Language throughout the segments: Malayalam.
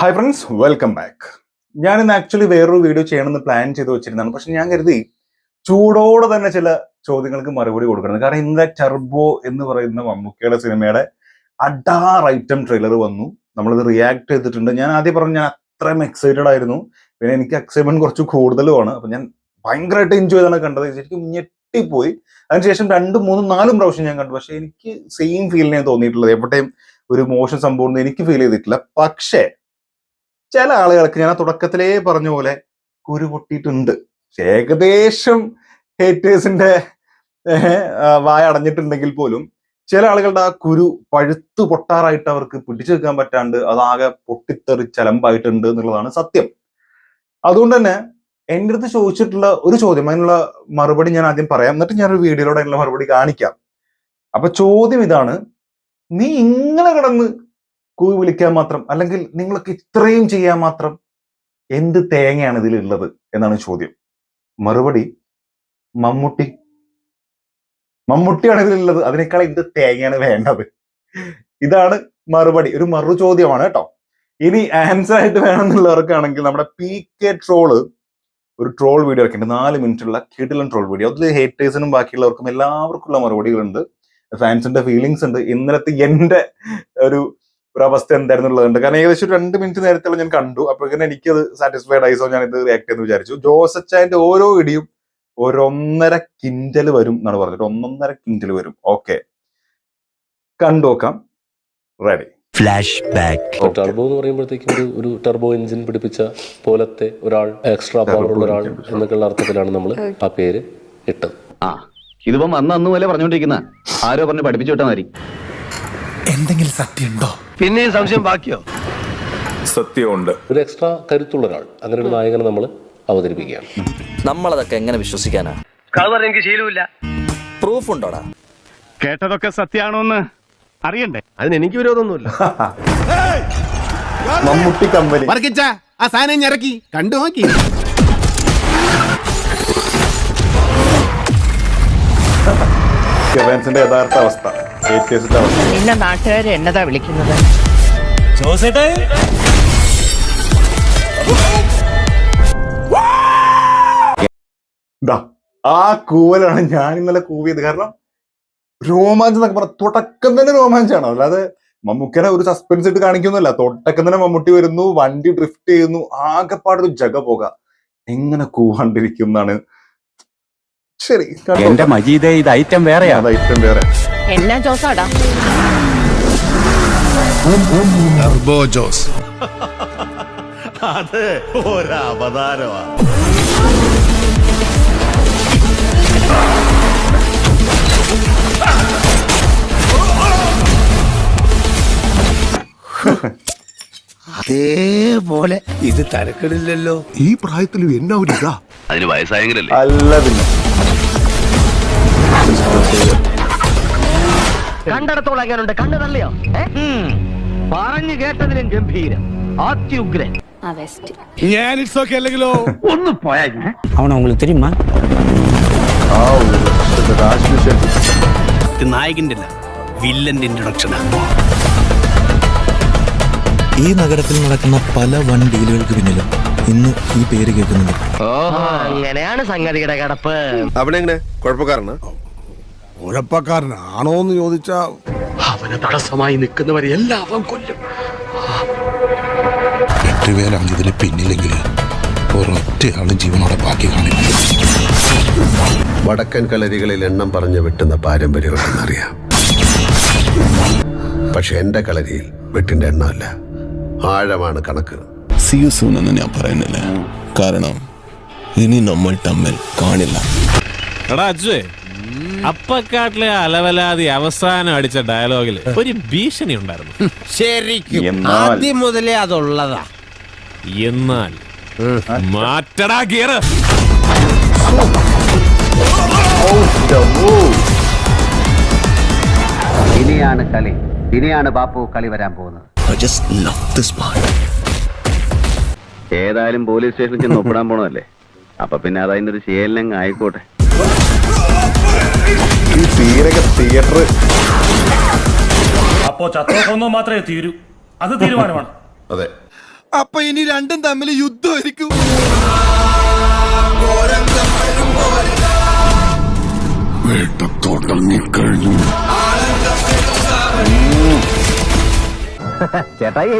ഹായ് ഫ്രണ്ട്സ് വെൽക്കം ബാക്ക് ഞാൻ ഇന്ന് ആക്ച്വലി വേറൊരു വീഡിയോ ചെയ്യണമെന്ന് പ്ലാൻ ചെയ്ത് വെച്ചിരുന്നതാണ്. പക്ഷെ ഞാൻ കരുതി ചൂടോടെ തന്നെ ചില ചോദ്യങ്ങൾക്ക് മറുപടി കൊടുക്കണം കാരണം ഇന്നലെ ടർബോ എന്ന് പറയുന്ന മമ്മൂക്കയുടെ സിനിമയുടെ അഡാർ ഐറ്റം ട്രെയിലർ വന്നു. നമ്മളിത് റിയാക്ട് ചെയ്തിട്ടുണ്ട്. ഞാൻ ആദ്യം പറഞ്ഞു ഞാൻ അത്രയും എക്സൈറ്റഡ് ആയിരുന്നു. പിന്നെ എനിക്ക് എക്സൈറ്റ്മെന്റ് കുറച്ച് കൂടുതലുമാണ്. അപ്പൊ ഞാൻ ഭയങ്കരമായിട്ട് എൻജോയ് ചെയ്താണ് കണ്ടത്. ശരിക്കും ഞെട്ടിപ്പോയി. അതിനുശേഷം രണ്ടും മൂന്നും നാലും പ്രാവശ്യം ഞാൻ കണ്ടു. പക്ഷെ എനിക്ക് സെയിം ഫീലിനെ തോന്നിയിട്ടുള്ളത്. എവിടെയും ഒരു മോശം സംഭവം എനിക്ക് ഫീൽ ചെയ്തിട്ടില്ല. പക്ഷേ ചില ആളുകൾക്ക് ഞാൻ തുടക്കത്തിലേ പറഞ്ഞ പോലെ കുരു പൊട്ടിയിട്ടുണ്ട്. ഏകദേശം ഹേറ്റേഴ്സിന്റെ വായ അടഞ്ഞിട്ടുണ്ടെങ്കിൽ പോലും ചില ആളുകളുടെ ആ കുരു പഴുത്തു പൊട്ടാറായിട്ട് അവർക്ക് പിടിച്ചു നിൽക്കാൻ പറ്റാണ്ട് അതാകെ പൊട്ടിത്തെറി ചലമ്പായിട്ടുണ്ട് എന്നുള്ളതാണ് സത്യം. അതുകൊണ്ട് തന്നെ എന്റെ അടുത്ത് ചോദിച്ചിട്ടുള്ള ഒരു ചോദ്യം അതിനുള്ള മറുപടി ഞാൻ ആദ്യം പറയാം. എന്നിട്ട് ഞാനൊരു വീഡിയോയിലൂടെ അതിനുള്ള മറുപടി കാണിക്കാം. അപ്പൊ ചോദ്യം ഇതാണ് നീ ഇങ്ങനെ കിടന്ന് കൂവി വിളിക്കാൻ മാത്രം അല്ലെങ്കിൽ നിങ്ങൾക്ക് ഇത്രയും ചെയ്യാൻ മാത്രം എന്ത് തേങ്ങയാണ് ഇതിലുള്ളത് എന്നാണ് ചോദ്യം. മറുപടി മമ്മൂട്ടി. മമ്മൂട്ടിയാണ് ഇതിലുള്ളത്. അതിനേക്കാൾ എന്ത് തേങ്ങയാണ് വേണ്ടത്? ഇതാണ് മറുപടി. ഒരു മറു ചോദ്യമാണ് കേട്ടോ. ഇനി ആൻസർ ആയിട്ട് വേണമെന്നുള്ളവർക്കാണെങ്കിൽ നമ്മുടെ പി കെ ട്രോൾ ഒരു ട്രോൾ വീഡിയോ ഇറക്കിയിട്ടുണ്ട് നാല് മിനിറ്റ് ഉള്ള കിടിലൻ ട്രോൾ വീഡിയോ അതിൽ ഹേറ്റേഴ്സിനും ബാക്കിയുള്ളവർക്കും എല്ലാവർക്കുള്ള മറുപടികളുണ്ട്. ഫാൻസിന്റെ ഫീലിങ്സ് ഉണ്ട്. ഇന്നലത്തെ എന്റെ ഒരു ഒരു അവസ്ഥ എന്തായിരുന്നുള്ളതുണ്ട്. കാരണം ഏകദേശം ഒരു രണ്ട് മിനിറ്റ് നേരത്തെ ഞാൻ കണ്ടു. അപ്പോഴേക്കും എനിക്കത് സാറ്റിസ്ഫൈഡ് ആയിസോ ഞാൻ ഇത് റിയാക്ട് ചെയ്യുന്നു വിചാരിച്ചു. ജോസച്ചാന്റെ ഓരോ ഇടിയും ഒരൊന്നര കിൻഡൽ വരും എന്നാണ് പറഞ്ഞത്. ഒന്നൊന്നര കിൻഡൽ വരും. ഓക്കെ കണ്ടു നോക്കാം റെഡി ഫ്ലാഷ് ബാക്ക് ടർബോ എന്ന് പറയുമ്പോഴത്തേക്കും ഒരു ഒരു ടർബോ എഞ്ചിൻ പിടിപ്പിച്ച പോലത്തെ ഒരാൾ എക്സ്ട്രാ പവർ ഉള്ള ഒരാൾ എന്നൊക്കെയുള്ള അർത്ഥത്തിലാണ് നമ്മൾ ആ പേര് ഇട്ടത്. ആ ഇതിപ്പം അന്ന് അന്ന് പോലെ പറഞ്ഞുകൊണ്ടിരിക്കുന്ന. ആരോ പറഞ്ഞ് പഠിപ്പിച്ചു വിട്ടാൽ മതി എന്തെങ്കിലും സത്യമുണ്ടോ? പിന്നെയും സംശയം ബാക്കിയോ? സത്യമുണ്ട്. ഒരു എക്സ്ട്രാ കരുത്തുള്ള ഒരാൾ. അങ്ങനെ ഒരു നായകനെ നമ്മൾ അവതരിപ്പിക്കുകയാണ്. നമ്മളതൊക്കെ എങ്ങനെ വിശ്വസിക്കാനാ? പറഞ്ഞ എനിക്ക് ശീലമില്ല. പ്രൂഫ് ഉണ്ടോടാ കേട്ടതൊക്കെ സത്യാണോന്ന് അറിയണ്ടേ? അതിന് എനിക്ക് വിരോധമൊന്നുമില്ല. മമ്മൂട്ടി കമ്പനി. വർക്കിച്ച ആ സാധനം ഇറക്കി. കണ്ടു നോക്കി. യഥാർത്ഥ അവസ്ഥ. നിന്നെ നാട്ടുകാര് എന്നതാ വിളിക്കുന്നത്? ദാ ആ കൂവലാണ് ഞാൻ ഇന്നലെ കൂവിയത്. കാരണം രോമാഞ്ചം എന്നൊക്കെ പറഞ്ഞ തുടക്കം തന്നെ രോമാഞ്ചാണ്. അല്ലാതെ മമ്മൂക്കനെ ഒരു സസ്പെൻസ് ഇട്ട് കാണിക്കുന്നില്ല തുടക്കം തന്നെ മമ്മൂട്ടി വരുന്നു വണ്ടി ഡ്രിഫ്റ്റ് ചെയ്യുന്നു ആകെപ്പാടൊരു ജഗ പോക. എങ്ങനെ കൂവാണ്ടിരിക്കും എന്നാണ്. ശരി എന്റെ മജീദേ ഇത് ഐറ്റം വേറെയാണ് ഐറ്റം വേറെ. എന്നാ ജോസാടാ ജോസ്. അത് ഒരവതാരമാ. അതേപോലെ. ഇത് തരക്കെടില്ലല്ലോ. ഈ പ്രായത്തിൽ എന്നാ ഒരു ഇതാ അതിന് വയസ്സായെങ്കിലല്ലേ? അല്ല പിന്നെ. കണ്ടിടത്തോളം എങ്ങനെയുണ്ട് കണ്ണു തള്ളിയോ പറഞ്ഞു കേട്ടതിലും ഗംഭീരം അത്യുഗ്രൻ ഞാൻ ഇറ്റ്സ് ഓക്കെ അല്ലെങ്കിലോ ഒന്ന് പോയാ അവന உங்களுக்கு தெரியுமா ആ ഒരു രാജ്മിഷൻ നായകന്റെ അല്ല വില്ലന്റെ ഇൻട്രൊഡക്ഷനാ ഈ നഗരത്തിൽ നടക്കുന്ന പല വൺ ഡീലുകൾക്ക് പിന്നിലും ഇന്ന് ഈ പേര് കേൾക്കുന്നത് അങ്ങനെയാണ് സംഗതിയുടെ കിടപ്പ് അവിടെ എങ്ങനെ കുഴപ്പക്കാരനാ ഉഴപ്പക്കാരനാണോ എന്ന് ചോദിച്ചാ അവന് തടസ്സമായി നിൽക്കുന്നവരെ എല്ലാവരും കൊല്ലും. എട്ടുപേരാണ് ഇതിന് പിന്നിലെങ്കിൽ ഒരൊറ്റയാളും ജീവനോടെ ബാക്കി കാണില്ല. വടക്കൻ കളരികളിൽ എണ്ണം പറഞ്ഞ് വെട്ടുന്ന പാരമ്പര്യമുണ്ടെന്നറിയാം. പക്ഷെ എന്റെ കളരിയിൽ വെട്ടിന്റെ എണ്ണമല്ല. ആഴമാണ് കണക്ക്. സിയുസൂൺ എന്ന് ഞാൻ പറയുന്നില്ല. കാരണം ഇനി നമ്മൾ തമ്മിൽ കാണില്ല. എടാ അജുവേ അപ്പക്കാട്ടിലെ അലവലാതി അവസാനം അടിച്ച ഡയലോഗിൽ ഒരു ഭീഷണി ഉണ്ടായിരുന്നു. ശരിക്കും. ആദ്യം മുതലേ അതുള്ളതാ. എന്നാൽ മാറ്റടാ ഗിയർ ഇനിയാണ് കളി. ഇനിയാണ് ബാപ്പു കളി വരാൻ പോകുന്നത്. ഏതായാലും പോലീസ് സ്റ്റേഷനിൽ ചെന്ന് ഒപ്പിടാൻ പോണതല്ലേ? അപ്പൊ പിന്നെ അതതിന്റെ ഒരു ശീലങ്ങ് ആയിക്കോട്ടെ. ഈ തീരൊക്കെ തിയേറ്റർ അപ്പോ ചത്തോ കൊന്നോ മാത്രമേ തീരൂ. അത് തീരുമാനമാണ്. അതെ. അപ്പൊ ഇനി രണ്ടും തമ്മിൽ യുദ്ധമായിരിക്കും വേട്ടത്തോട്ടം നീക്കഴിഞ്ഞു ചേട്ടായി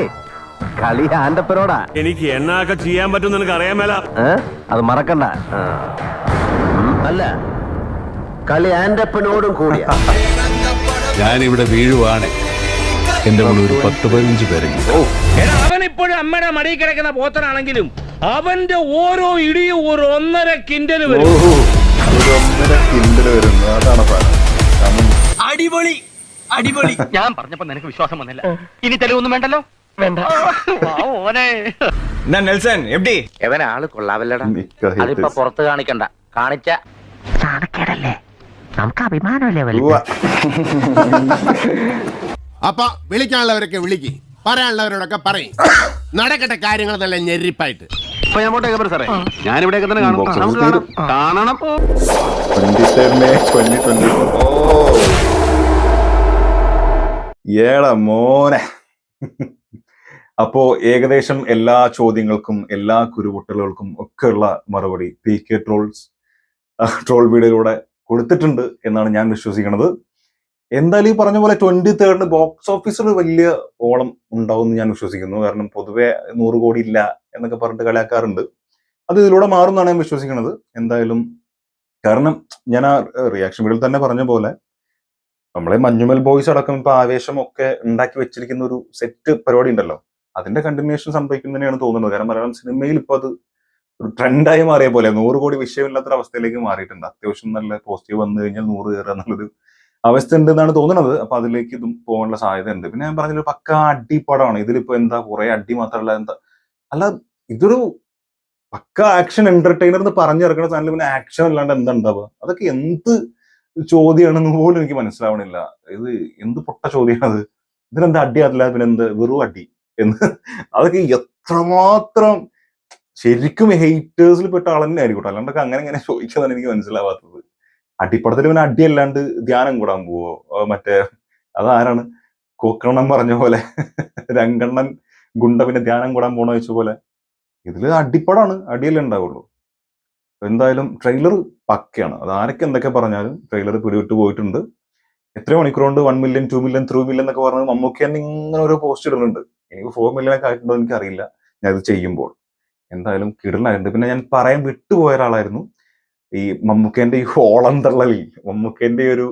കളി ആന്റപ്പനോടാ എനിക്ക് എന്നാ ഒക്കെ ചെയ്യാൻ പറ്റും നിനക്ക് അറിയാൻ മേല അത് മറക്കണ്ട. അല്ല കളി ആന്റപ്പനോടും കൂടിയ. ഞാനിവിടെ വീഴുവാണ്. എന്റെ കൂടെ ഒരു പത്ത് പതിനഞ്ച് പേരെങ്കിലും അവൻ ഇപ്പോഴും അമ്മയുടെ മടിയിൽ കിടക്കുന്ന പോത്തനാണെങ്കിലും അവന്റെ ഓരോ ഇടിയും ഒരു ഒന്നര കിൻഡൽ വരും. ഓഹോ ഒരു ഒന്നര കിൻഡൽ വരുന്നു. അതാണ് സാധനം അടിപൊളി. അടിപൊളി. ഞാൻ പറഞ്ഞപ്പോ നിനക്ക് വിശ്വാസം വന്നില്ല. ഇനി തെളിവൊന്നും വേണ്ടല്ലോ? വേണ്ട. ഓനെ നെൽസൺ എവിടെ? എവൻ ആൾ കൊള്ളാവല്ലടാ അതിപ്പോ. പുറത്ത് കാണിക്കണ്ട. കാണിച്ച നമുക്ക് അഭിമാനമല്ലേ ഉവ്വ. അപ്പൊ വിളിക്കാനുള്ളവരൊക്കെ വിളിക്ക്. പറയാനുള്ളവരോടൊക്കെ പറയും. നടക്കട്ടെ കാര്യങ്ങൾ നല്ല ഞെരിപ്പായിട്ട്. ഇപ്പൊ ഞാൻ പോട്ടെ സാറേ. ഞാനിവിടെയൊക്കെ തന്നെ കാണും. നമുക്ക് കാണാം. കാണണം 27 May 2024. ഓ. മോനെ. അപ്പോ ഏകദേശം എല്ലാ ചോദ്യങ്ങൾക്കും എല്ലാ കുരുപൊട്ടലുകൾക്കും ഒക്കെയുള്ള മറുപടി. പി കെ ട്രോൾസ് ട്രോൾ വീഡിയോയിലൂടെ കൊടുത്തിട്ടുണ്ട് എന്നാണ് ഞാൻ വിശ്വസിക്കുന്നത്. എന്തായാലും ഈ പറഞ്ഞ പോലെ ട്വന്റി തേർഡിന് ബോക്സ് ഓഫീസിൽ വലിയ ഓളം ഉണ്ടാവും ഞാൻ വിശ്വസിക്കുന്നു. കാരണം പൊതുവെ നൂറ് കോടി ഇല്ല എന്നൊക്കെ പറഞ്ഞിട്ട് കളിയാക്കാറുണ്ട്. അത് ഇതിലൂടെ മാറും എന്നാണ് ഞാൻ വിശ്വസിക്കുന്നത്. എന്തായാലും കാരണം ഞാൻ ആ റിയാക്ഷൻ വീഡിയോയിൽ തന്നെ പറഞ്ഞ പോലെ നമ്മളെ മഞ്ഞുമൽ ബോയ്സ് അടക്കം ഇപ്പൊ ആവേശം ഒക്കെ ഉണ്ടാക്കി വെച്ചിരിക്കുന്ന ഒരു സെറ്റ് പരിപാടി ഉണ്ടല്ലോ. അതിന്റെ കണ്ടിന്യൂഷൻ സംഭവിക്കുന്നതിനെയാണ് തോന്നുന്നത്. കാരണം മലയാളം സിനിമയിൽ ഇപ്പൊ അത് ട്രെൻഡായി മാറിയ പോലെ നൂറ് കോടി വിഷയമില്ലാത്തൊരു അവസ്ഥയിലേക്ക് മാറിയിട്ടുണ്ട്. അത്യാവശ്യം നല്ല പോസിറ്റീവ് വന്നു കഴിഞ്ഞാൽ നൂറ് കയറുക എന്നുള്ളൊരു അവസ്ഥ ഉണ്ട് എന്നാണ് തോന്നുന്നത്. അപ്പൊ അതിലേക്ക് ഇതും പോകാനുള്ള സാധ്യത ഉണ്ട് പിന്നെ ഞാൻ പറഞ്ഞൊരു പക്ക അടിപ്പടമാണ് ഇതിലിപ്പോ എന്താ കുറെ അടി മാത്രമല്ല എന്താ അല്ല ഇതൊരു പക്ക ആക്ഷൻ എന്റർടൈനർ എന്ന് പറഞ്ഞിറക്കുന്ന സാധനം പിന്നെ ആക്ഷൻ അല്ലാണ്ട് എന്താ ഉണ്ടാവുക അതൊക്കെ എന്ത് ചോദ്യമാണെന്ന് പോലും എനിക്ക് മനസ്സിലാവണില്ല. ഇത് എന്ത് പൊട്ട ചോദ്യമാണത് ഇതിനെന്താ അടി അതില്ല പിന്നെ എന്ത് വെറു അടി എന്ന്? അതൊക്കെ എത്രമാത്രം ശരിക്കും ഹെയ്റ്റേഴ്സിൽ പെട്ട ആൾ തന്നെ ആയിരിക്കട്ടെ അല്ലാണ്ടൊക്കെ അങ്ങനെ ഇങ്ങനെ ചോദിക്കുന്നതാണ് എനിക്ക് മനസ്സിലാവാത്തത്. അടിപ്പടത്തിൽ പിന്നെ അടിയല്ലാണ്ട് ധ്യാനം കൂടാൻ പോവോ? മറ്റേ അതാരാണ്? കോക്കണ്ണം പറഞ്ഞ പോലെ. രംഗണ്ണൻ ഗുണ്ട പിന്നെ ധ്യാനം കൂടാൻ പോണ വെച്ച പോലെ. ഇതിൽ അടിപ്പടാണ്. അടിയല്ലേ ഉണ്ടാവുള്ളൂ. എന്തായാലും ട്രെയിലർ പക്കയാണ്. അത് ആരൊക്കെ എന്തൊക്കെ പറഞ്ഞാലും ട്രെയിലർ പിടിവിട്ട് പോയിട്ടുണ്ട്. എത്ര മണിക്കൂർ കൊണ്ട് one million two million three million എന്നൊക്കെ പറഞ്ഞ് മമ്മൂക്കി തന്നെ ഇങ്ങനെ ഓരോ പോസ്റ്റ് ഇടുന്നുണ്ട്. എനിക്ക് ഫോർ മില്യൺ ഒക്കെ ആയിട്ടുണ്ടോ എനിക്കറിയില്ല. ഞാൻ ഇത് ചെയ്യുമ്പോൾ. എന്തായാലും കിടലായിട്ടുണ്ട് പിന്നെ ഞാൻ പറയാൻ വിട്ടുപോയ ഒരാളായിരുന്നു. ഈ മമ്മൂക്കേന്റെ ഈ ഓളം തള്ളലിൽ മമ്മൂക്കേന്റെ ഒരു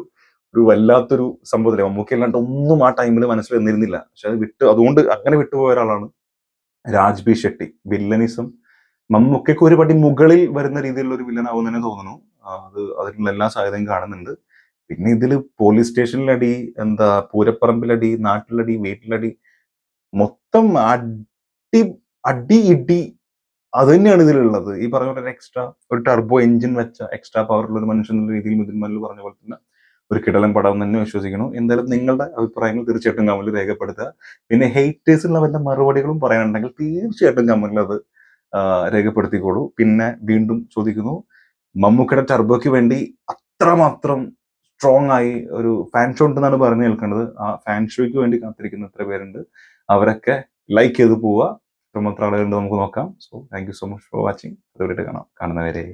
ഒരു വല്ലാത്തൊരു സംഭവത്തിൽ മമ്മൂക്കി അല്ലാണ്ട് ഒന്നും ആ ടൈമിൽ മനസ്സിൽ വന്നിരുന്നില്ല. പക്ഷെ അത് വിട്ട് അതുകൊണ്ട് അങ്ങനെ വിട്ടുപോയ ഒരാളാണ് രാജ് ബി ഷെട്ടി. വില്ലനിസം മമ്മൂക്കയ്ക്ക് ഒരു പടി മുകളിൽ വരുന്ന രീതിയിലുള്ള ഒരു തന്നെ തോന്നുന്നു. അത് അതിനുള്ള എല്ലാ സാധ്യതയും കാണുന്നുണ്ട്. പിന്നെ ഇതിൽ പോലീസ് സ്റ്റേഷനിലടി എന്താ പൂരപ്പറമ്പിലടി നാട്ടിലടി വീട്ടിലടി മൊത്തം അടി അടി ഇടി അത് തന്നെയാണ് ഇതിലുള്ളത്. ഈ പറഞ്ഞ പോലെ എക്സ്ട്രാ ഒരു ടർബോ എഞ്ചിൻ വെച്ച എക്സ്ട്രാ പവറുള്ള ഒരു മനുഷ്യൻ എന്നുള്ള രീതിയിൽ മിഥുൻ മല്ലു പറഞ്ഞ പോലെ തന്നെ ഒരു കിടലം പടം തന്നെ വിശ്വസിക്കണം എന്തായാലും നിങ്ങളുടെ അഭിപ്രായങ്ങൾ തീർച്ചയായിട്ടും കമന്റിൽ രേഖപ്പെടുത്തുക. പിന്നെ ഹേറ്റേഴ്സിനുള്ള വല്ല മറുപടികളും പറയാനുണ്ടെങ്കിൽ തീർച്ചയായിട്ടും കമന്റിൽ അത് രേഖപ്പെടുത്തിക്കോളൂ. പിന്നെ വീണ്ടും ചോദിക്കുന്നു മമ്മൂക്കയുടെ ടർബോയ്ക്ക് വേണ്ടി അത്രമാത്രം സ്ട്രോങ് ആയി ഒരു ഫാൻ ഷോ ഉണ്ടെന്നാണ് പറഞ്ഞു കേൾക്കുന്നത്. ആ ഫാൻ ഷോയ്ക്ക് വേണ്ടി കാത്തിരിക്കുന്ന എത്ര പേരുണ്ട്? അവരൊക്കെ ലൈക്ക് ചെയ്ത് പോവുക. എത്രമാത്രം ആളുകളുണ്ട് നമുക്ക് നോക്കാം. So thank you so much for watching അതുവരെ കാണാം. കാണുന്നവരെ